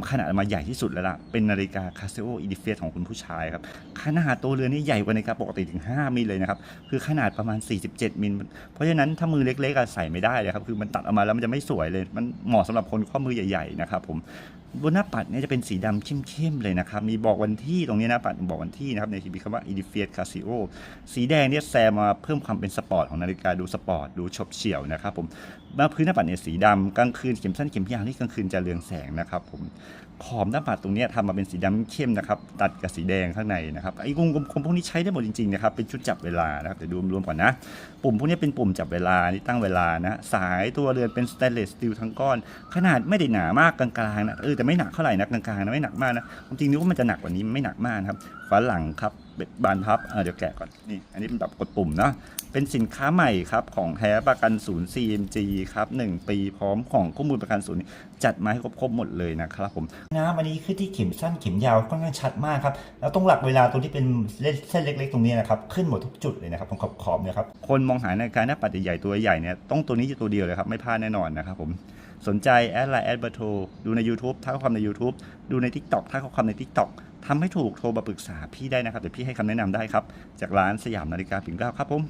ำขนาดมาใหญ่ที่สุดแล้วล่ะ เป็นนาฬิกา Casio e d i f i e ของคุณผู้ชายครับ ขนาดตัวเรือนนี่ใหญ่กว่านาฬิกาปกติถึง 5 มิลเลยนะครับ คือขนาดประมาณ 47 มิล เพราะฉะนั้นถ้ามือเล็กๆใส่ไม่ได้เลยครับ คือมันตัดออกมาแล้วมันจะไม่สวยเลย มันเหมาะสำหรับคนข้อมือใหญ่ๆนะครับผม บนหน้าปัดเนี่ยจะเป็นสีดำเข้มๆเลยนะครับ มีบอกวันที่ตรงนี้หนะปัดบอกวันที่นะครับในทีมีคำว่า e d i f i e Casio สีแดงเนี่ยแซมมาเพิ่มความเป็นสปอร์ตของนาฬิกาดูสปอร์ตดูฉบเฉี่ยวนะครับผมมาพื้นหน้าปัดเนี่ยสีดำกลางคืนเข็มสั้นเข็มยาวนี่กลางคืนจะเรืองแสงนะครับผมขอบหน้าปัดตรงนี้ทำมาเป็นสีดำเข้มนะครับตัดกับสีแดงข้างในนะครับไอ้วงกลมพวกนี้ใช้ได้หมดจริงๆนะครับเป็นชุดจับเวลานะครับเดี๋ยวดูรวมๆก่อนนะ ปุ่มพวกนี้เป็นปุ่มจับเวลานี่ตั้งเวลานะสายตัวเรือนเป็นสเตนเลสสตีลทั้งก้อน ขนาดไม่ได้หนามากกลางๆนะเออแจะไม่หนักเท่าไหร่นะกลางๆนะไม่หนักมากนะความจริงนึกว่ามันจะหนักกว่านี้ไม่หนักมากครับฝาหลังครับบานพับเดี๋ยวแกะก่อนนี่อันนี้เป็นแบบกดปุ่มนะเป็นสินค้าใหม่ครับของแท้ประกันศูนย์ CMG ครับ1ปีพร้อมของข้อมูลประกันศูนย์จัดมาให้ครบหมดเลยนะครับผมนะวันนี้คือที่เข็มสั้นเข็มยาวค่อนข้างชัดมากครับแล้วตรงหลักเวลาตรงที่เป็นเส้นเล็ก ๆ ตรงนี้นะครับขึ้นหมดทุกจุดเลยนะครับตรงขอบๆเนี่ยครับคนมองหานาฬิกาหน้าปัดใหญ่ๆตัวใหญ่เนี่ยต้องตัวนี้ตัวเดียวเลยครับไม่พลาดแน่นอนนะครับผมสนใจแอดไลน์แอดเบอร์โทรดูใน YouTube ทักข้อความใน YouTube ดูใน TikTok ทักข้อความใน TikTok ทำให้ถูกโทรมาปรึกษาพี่ได้นะครับเดี๋ยวพี่ให้คำแนะนำได้ครับ จากร้านสยามนาฬิกาปิ่นเกล้าครับผม